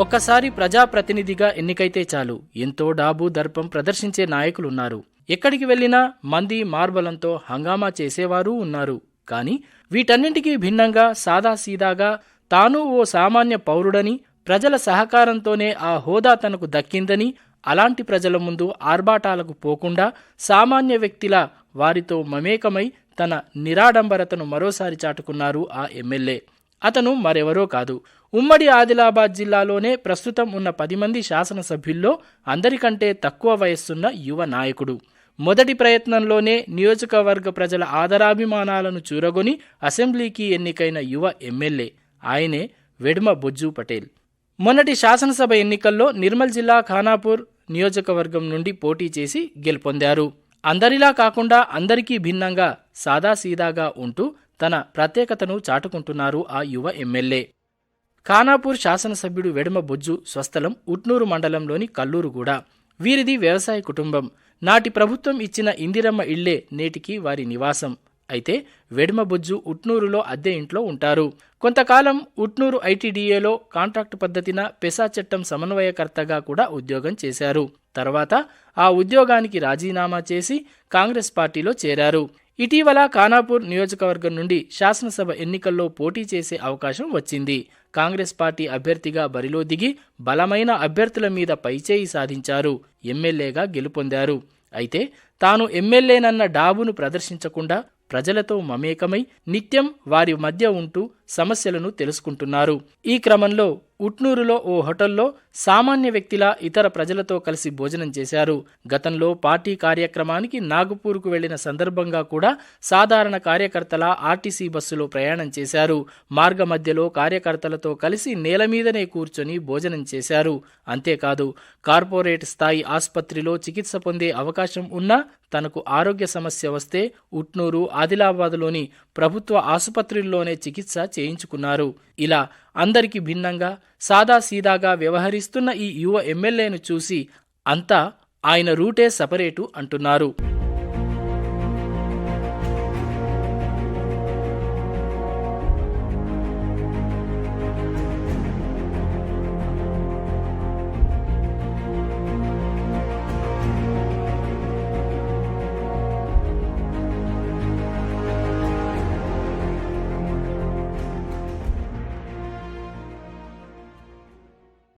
ఒక్కసారి ప్రజాప్రతినిధిగా ఎన్నికైతే చాలు ఎంతో డాబు దర్పం ప్రదర్శించే నాయకులున్నారు. ఎక్కడికి వెళ్ళినా మంది మార్బలంతో హంగామా చేసేవారు ఉన్నారు. కానీ వీటన్నింటికీ భిన్నంగా సాదాసీదాగా తాను ఓ సామాన్య పౌరుడని ప్రజల సహకారంతోనే ఆ హోదా తనకు దక్కిందని అలాంటి ప్రజల ముందు ఆర్భాటాలకు పోకుండా సామాన్య వ్యక్తిలా వారితో మమేకమై తన నిరాడంబరతను మరోసారి చాటుకున్నారు ఆ ఎమ్మెల్యే. అతను మరెవరో కాదు. ఉమ్మడి ఆదిలాబాద్ జిల్లాలోనే ప్రస్తుతం ఉన్న పది మంది శాసనసభ్యుల్లో అందరికంటే తక్కువ వయస్సున్న యువ నాయకుడు. మొదటి ప్రయత్నంలోనే నియోజకవర్గ ప్రజల ఆదరాభిమానాలను చూరగొని అసెంబ్లీకి ఎన్నికైన యువ ఎమ్మెల్యే ఆయనే వెడుమ బొజ్జు పటేల్. మొన్నటి శాసనసభ ఎన్నికల్లో నిర్మల్ జిల్లా ఖానాపూర్ నియోజకవర్గం నుండి పోటీ చేసి గెలుపొందారు. అందరిలా కాకుండా అందరికీ భిన్నంగా సాదాసీదాగా ఉంటూ తన ప్రత్యేకతను చాటుకుంటున్నారు ఆ యువ ఎమ్మెల్యే. ఖానాపూర్ శాసనసభ్యుడు వెడమ బొజ్జు స్వస్థలం ఉట్నూరు మండలంలోని కల్లూరుగూడ. వీరిది వ్యవసాయ కుటుంబం. నాటి ప్రభుత్వం ఇచ్చిన ఇందిరమ్మ ఇళ్ళే నేటికి వారి నివాసం. అయితే వెడమ బొజ్జు ఉట్నూరులో అద్దె ఇంట్లో ఉంటారు. కొంతకాలం ఉట్నూరు ఐటీడీఏలో కాంట్రాక్ట్ పద్ధతిన పెసా చట్టం సమన్వయకర్తగా కూడా ఉద్యోగం చేశారు. తర్వాత ఆ ఉద్యోగానికి రాజీనామా చేసి కాంగ్రెస్ పార్టీలో చేరారు. ఇటీవల ఖానాపూర్ నియోజకవర్గం నుండి శాసనసభ ఎన్నికల్లో పోటీ చేసే అవకాశం వచ్చింది. కాంగ్రెస్ పార్టీ అభ్యర్థిగా బరిలో దిగి బలమైన అభ్యర్థుల మీద పైచేయి సాధించారు. ఎమ్మెల్యేగా గెలుపొందారు. అయితే తాను ఎమ్మెల్యేనన్న డాబును ప్రదర్శించకుండా ప్రజలతో మమేకమై నిత్యం వారి మధ్య ఉంటూ సమస్యలను తెలుసుకుంటున్నారు. ఈ క్రమంలో ఉట్నూరులో ఓ హోటల్లో సామాన్య వ్యక్తిలా ఇతర ప్రజలతో కలిసి భోజనం చేశారు. గతంలో పార్టీ కార్యక్రమానికి నాగపూర్కు వెళ్ళిన సందర్భంగా కూడా సాధారణ కార్యకర్తల ఆర్టీసీ బస్సులో ప్రయాణం చేశారు. మార్గ మధ్యలో కార్యకర్తలతో కలిసి నేల మీదనే కూర్చొని భోజనం చేశారు. అంతేకాదు కార్పొరేట్ స్థాయి ఆసుపత్రిలో చికిత్స పొందే అవకాశం ఉన్నా తనకు ఆరోగ్య సమస్య వస్తే ఉట్నూరు ఆదిలాబాద్లోని ప్రభుత్వ ఆసుపత్రుల్లోనే చికిత్స చేయించుకున్నారు. ఇలా అందరికీ భిన్నంగా సాదాసీదాగా వ్యవహరిస్తున్న ఈ యువ ఎమ్మెల్యేను చూసి అంతా ఆయన రూటే సపరేటు అంటున్నారు.